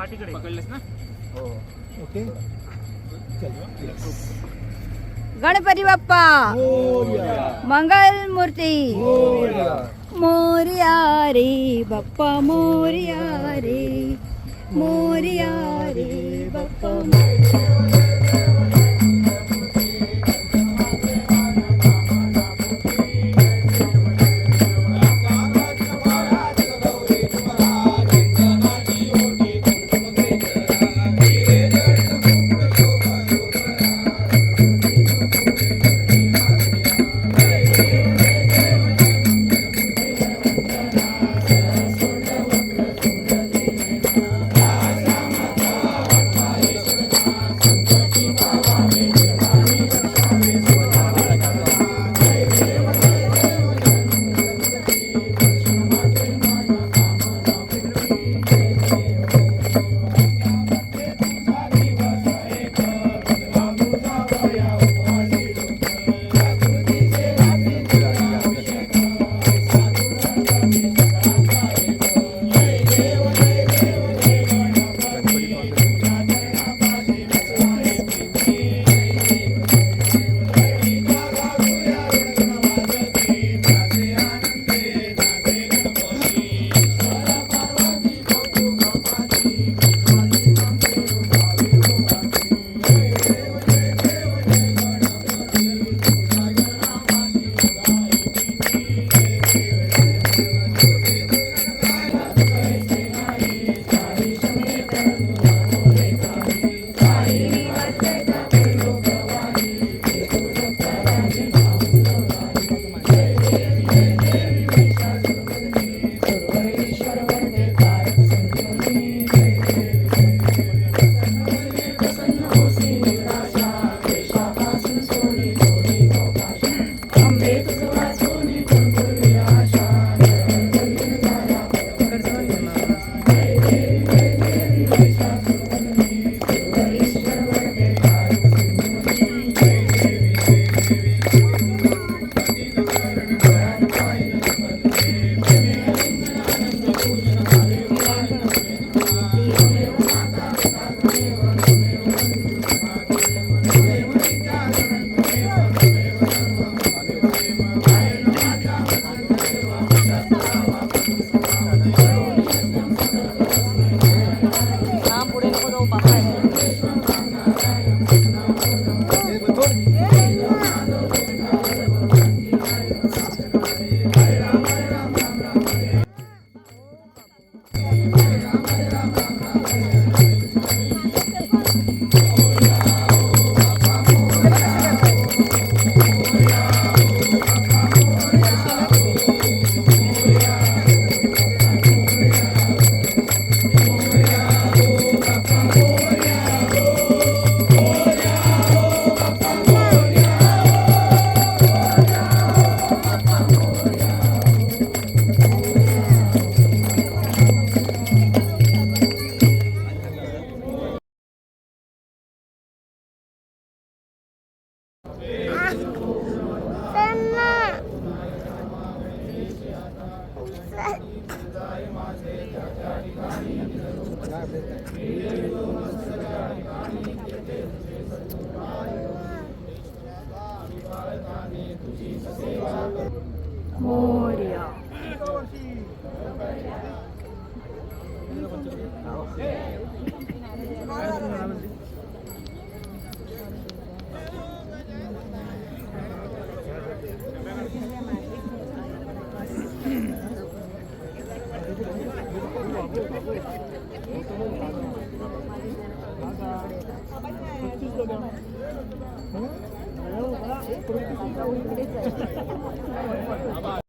पाठीकडे. पकडलेस ना? हो. ओके. गणपती बाप्पा. मंगल मूर्ती. मोर्या. रे बाप्पा मोर्या रे. मोर्या रे बाप्पा मोर्या Aber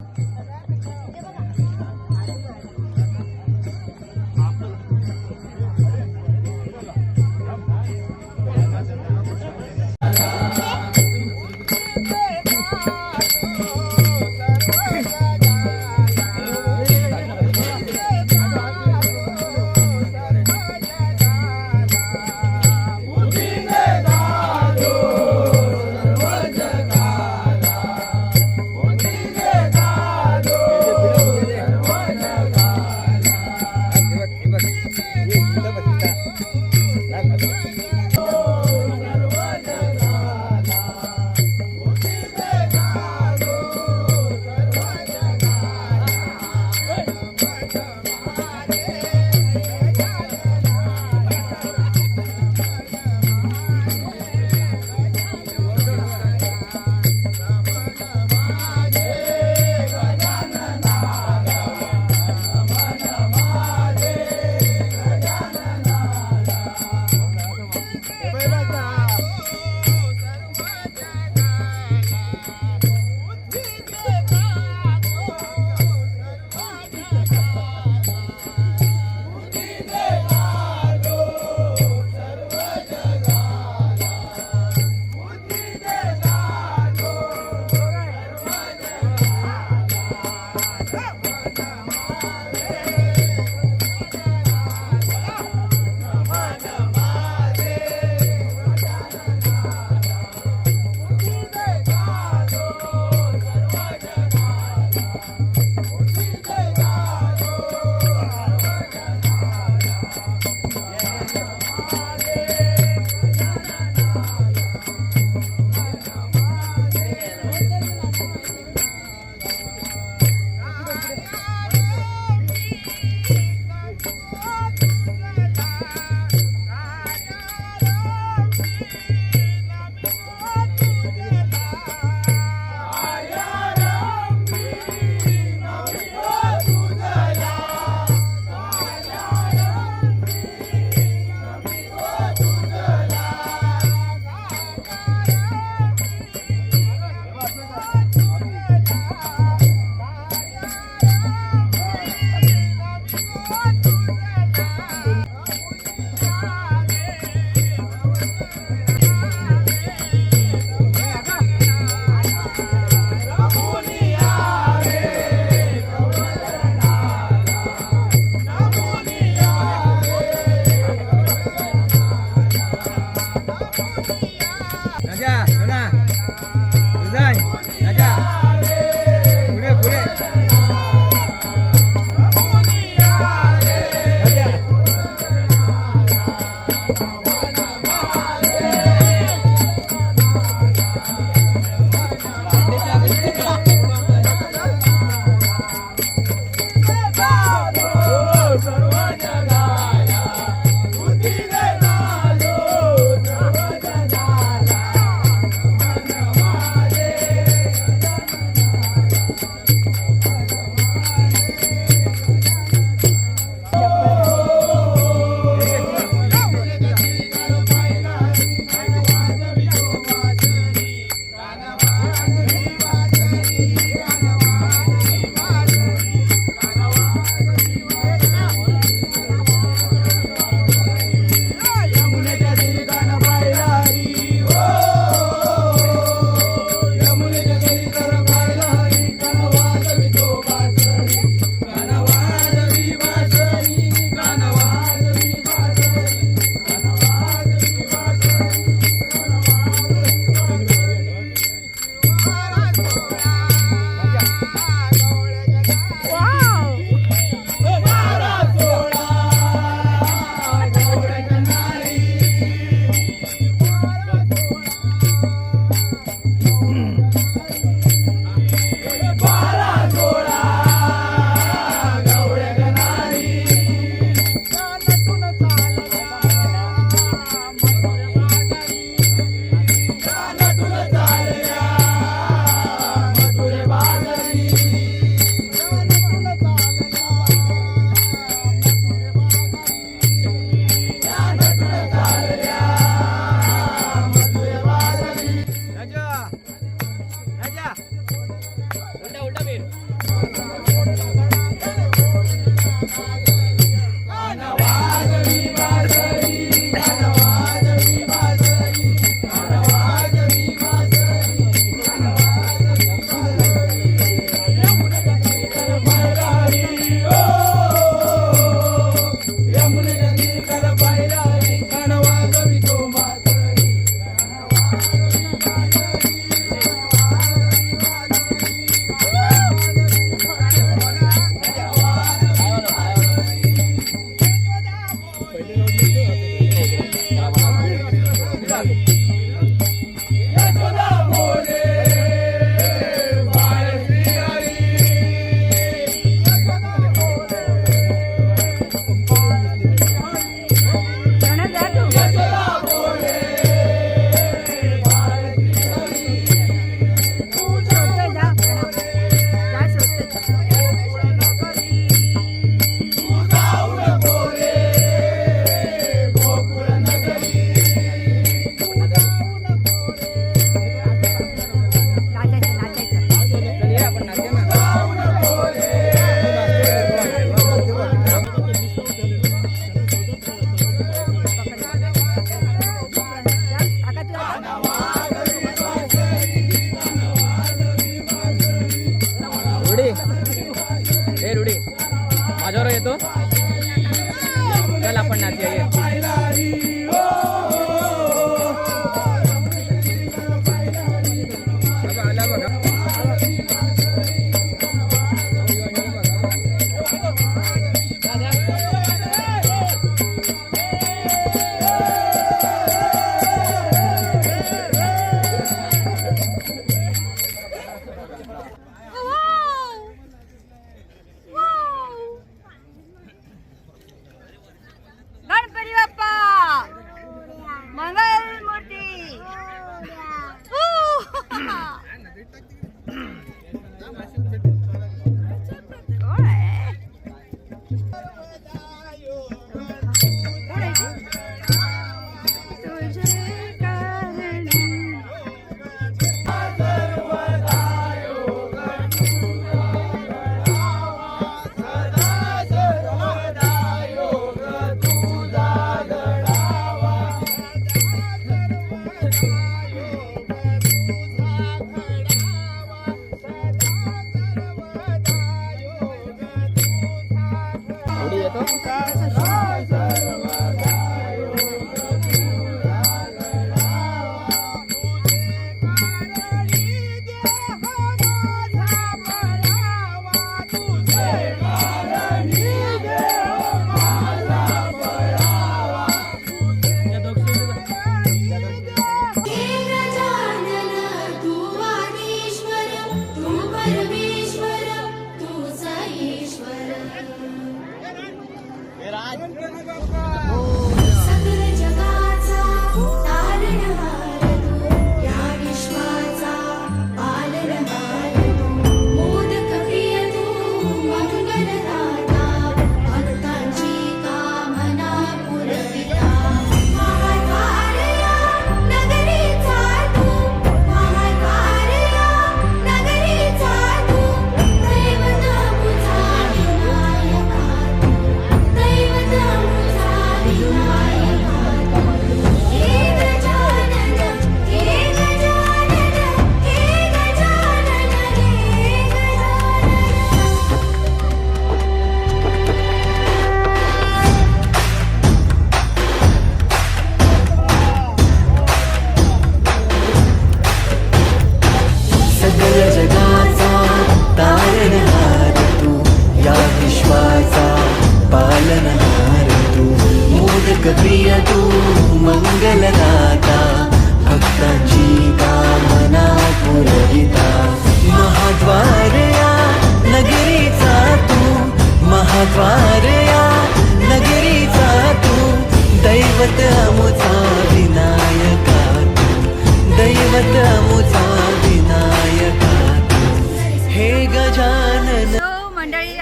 माझ्यावर येतो. चल आपण नाचूया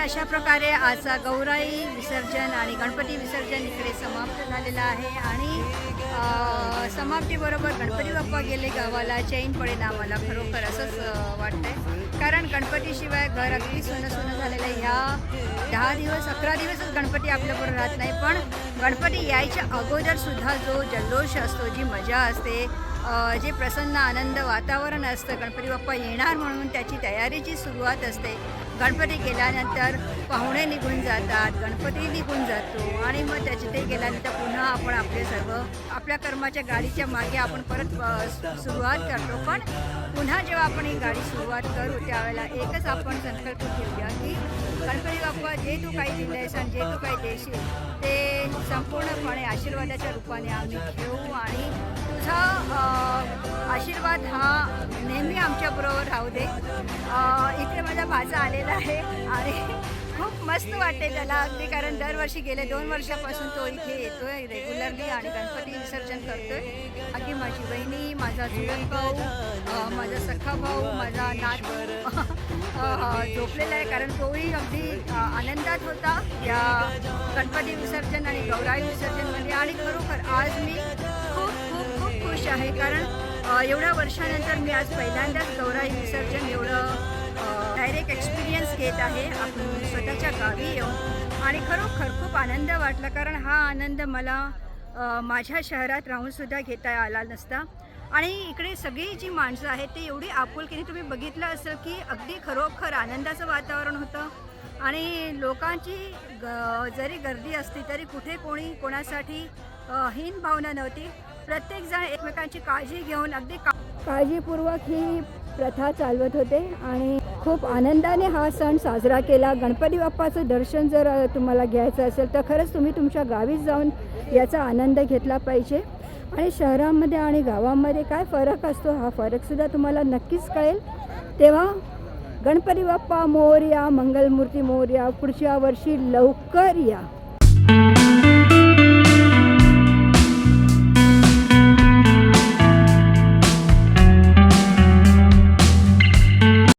अशा प्रकारे आजचा गौराई विसर्जन आणि गणपती विसर्जन इकडे समाप्त झालेलं आहे आणि समाप्तीबरोबर गणपती बाप्पा गेले गावाला चैन पडे नावाला खरोखर असंच वाटतंय. कारण गणपतीशिवाय घर अगदी सोनं सोनं झालेलं आहे. ह्या दहा दिवस अकरा दिवसच गणपती आपल्याबरोबर राहत नाही. पण गणपती यायच्या अगोदर सुद्धा जो जल्लोष असतो जी मजा असते जे प्रसन्न आनंद वातावरण असतं गणपती बाप्पा येणार म्हणून त्याची तयारीची सुरुवात असते. गणपती गेल्यानंतर पाहुणे निघून जातात गणपती निघून जातो आणि मग त्याच्या ते गेल्यानंतर पुन्हा आपण आपले सर्व आपल्या कर्माच्या गाडीच्या मागे आपण परत सुरुवात करतो. पण पुन्हा जेव्हा आपण ही गाडी सुरुवात करू त्यावेळेला एकच आपण संकल्प घेऊया की गणपती बाप्पा जे तू काही दिलेस आणि जे तू काही देशील ते संपूर्णपणे आशीर्वादाच्या रूपाने आम्ही घेऊ आणि तुझा नेहमी राहू दे. इथे माझा भाचा आलेला आहे आणि खूप मस्त वाटते त्याला अगदी कारण दरवर्षी गेले दोन वर्षापासून तो इथे येतोय रेग्युलरली आणि गणपती विसर्जन करतोय. अगदी माझी बहिणी माझा जुळत भाऊ माझा सख्खा भाऊ माझा नात झोपलेला आहे कारण तोही अगदी आनंदात होता या गणपती विसर्जन आणि गौराई विसर्जनमध्ये आणि खरोखर आज मी खूप खूप खूप खुश आहे कारण एवढ्या वर्षानंतर मी आज पहिल्यांदाच गौराई विसर्जन एवढं डायरेक्ट एक्सपिरियन्स घेत आहे आपण स्वतःच्या गावी येऊन. आणि खरोखर खूप आनंद वाटला कारण हा आनंद मला माझ्या शहरात राहूनसुद्धा घेता आला नसता. आणि इकडे सगळी जी माणसं आहेत ते एवढी आपुलकीने तुम्ही बघितलं असेल की अगदी खरोखर आनंदाचं वातावरण होतं. आणि लोकांची ग जरी गर्दी असली तरी कुठे कोणी कोणासाठी हीन भावना नव्हती. प्रत्येकजण एकमेकांची काळजी घेऊन अगदी का काळजीपूर्वक ही प्रथा चालवत होते आणि खूप आनंदाने हा सण साजरा केला. गणपती बाप्पाचं दर्शन जर तुम्हाला घ्यायचं असेल तर खरंच तुम्ही तुमच्या गावीच जाऊन याचा आनंद घेतला पाहिजे. आणि शहरामध्ये आणि गावामध्ये काय फरक असतो हा फरकसुद्धा तुम्हाला नक्कीच कळेल. तेव्हा गणपती बाप्पा मोरया मंगलमूर्ती मोर्या पुढच्या वर्षी लवकर या.